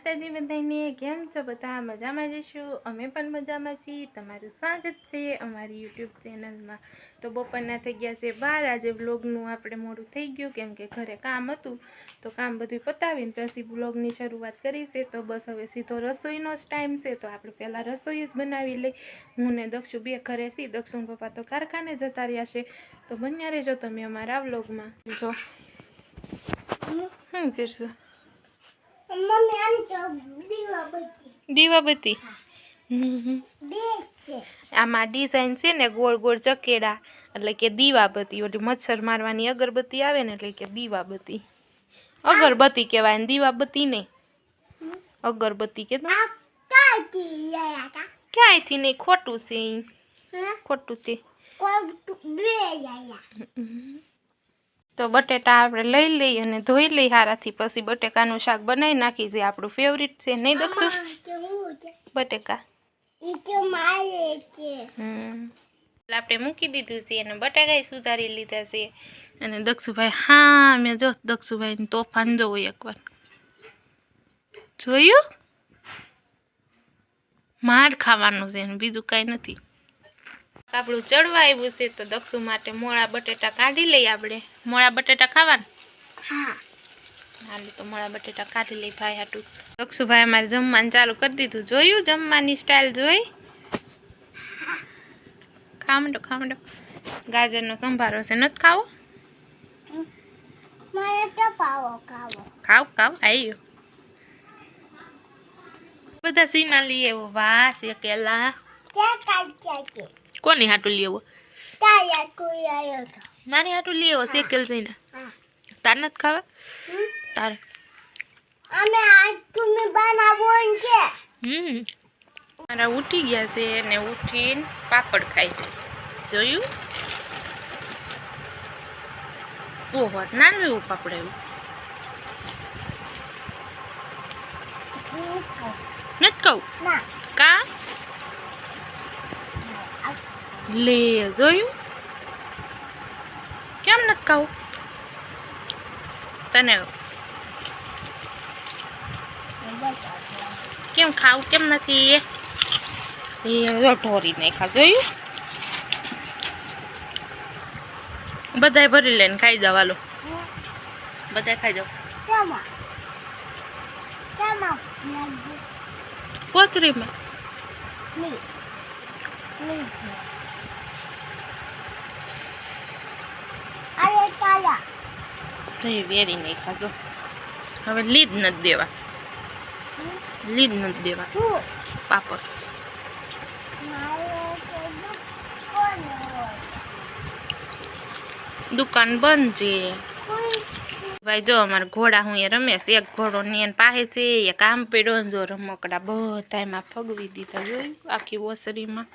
માતાજી બધાને કેમ છો? બધા મજામાં જઈશું અમે પણ મજામાં છીએ. તમારું સ્વાગત છે અમારી યુટ્યુબ ચેનલમાં. તો બપોરના થઈ ગયા છે બાર. આજે વ્લોગનું આપણે મોડું થઈ ગયું કેમ કે ઘરે કામ હતું. તો કામ બધું પતાવીને પછી વ્લોગની શરૂઆત કરી છે. તો બસ હવે સીધો રસોઈનો જ ટાઈમ છે. તો આપણે પહેલાં રસોઈ જ બનાવી લઈ. હું ને દક્ષુ બે ઘરે છીએ. દક્ષુણ પપ્પા તો કારખાને જતા રહ્યા છે. તો બન્યા રહેજો તમે અમારા વ્લોગમાં. જો. હું કરશું મમ્મી આમ તો દીવા બધી દીવાબત્તી આમાં ડિઝાઇન છે ને ગોળ ગોળ ચકેડા. એટલે કે દીવાબત્તી ઓલી મચ્છર મારવાની અગરબત્તી આવે ને એટલે કે દીવાબત્તી અગરબત્તી કહેવાય ને દીવાબત્તી નહીં અગરબત્તી કે ક્યાંયથી નહીં ખોટું છે. ખોટું છે. તો બટેટા આપણે લઈ લઈએ અને ધોઈ લઈ હારાથી. પછી બટેકાનું શાક બનાવી નાખી જે આપણું ફેવરિટ છે. નહીં દક્ષુ બટેકા. આપણે મૂકી દીધું છે અને બટાકા સુધારી લીધા છે. અને દક્ષુભાઈ હા મેં જો દક્ષુભાઈ તોફાન જોવું એકવાર. જોયું? માર ખાવાનું છે બીજું કાંઈ નથી. આપણું ચડવા આવ્યું છે તો દક્ષુ માટે મોળા બટેટા કાઢી લઈએ આપણે. મોળા બટેટા ખાવાના? હા. તો મોળા બટેટા કાઢી લઈ ભાઈ હાટું. દક્ષુભાઈ અમારે જમવાનું ચાલુ કરી દીધું. જોયું જમવાની સ્ટાઇલ જોઈ? ખામડો ખામડો ગાજરનો સંભારો છે નથી ખાવો? ખાવ. ખાવ આવ્યો બધા સીના લઈ એવો વાસ છે કોની હાટું લેવો? મારી હાટું લેવો આવ્યો જઈને તાર નથી ખાવા? તાર. અમે આજ તમે બનાવો છે હમ. મારા ઉઠી ગયા છે ને ઉઠીને પાપડ ખાય છે. જોયું? ઓહો નાનું એવું પાપડ એવું નથી કહું કા? લે જોયું? કેમ નથી ખાવું? તને કેમ ખાવું કેમ નથી એ? ઢોરી નહીં ખા જોયું? બધાય ભરી લઈને ખાઈ જાવ હાલો. બધાય ખાઈ જાવ કોથરીમાં? હવે લીધ નથી દેવા. લીધ નથી દેવા. પાપડ. દુકાન બંધ છે. ભાઈ, જો અમારે ઘોડા હું એ રમેશ એક ઘોડો ની એને પાસે છે, એક આમ પીડો જો રમકડા બધા એમાં ફગવી દીધા, જોયું? આખી ઓસરીમાં.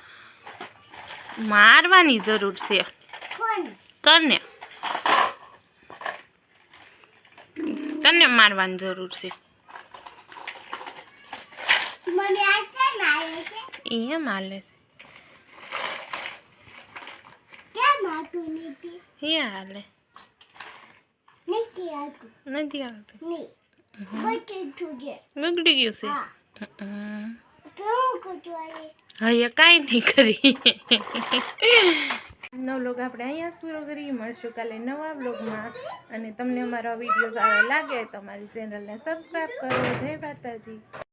મારવાની જરૂર છે. તને. તને મારવાની જરૂર છે. એ નથી છે? હાલે નથી? આવતું બગડી ગયું છે. હવે કાંઈ નહીં કરી નવ લોગ આપણે અહીંયા પૂરો કરી મળશું કાલે નવા બ્લોગમાં અને તમને અમારો વીડિયો સારો લાગે તો અમારી ચેનલને સબસ્ક્રાઈબ કરો. જય માતાજી.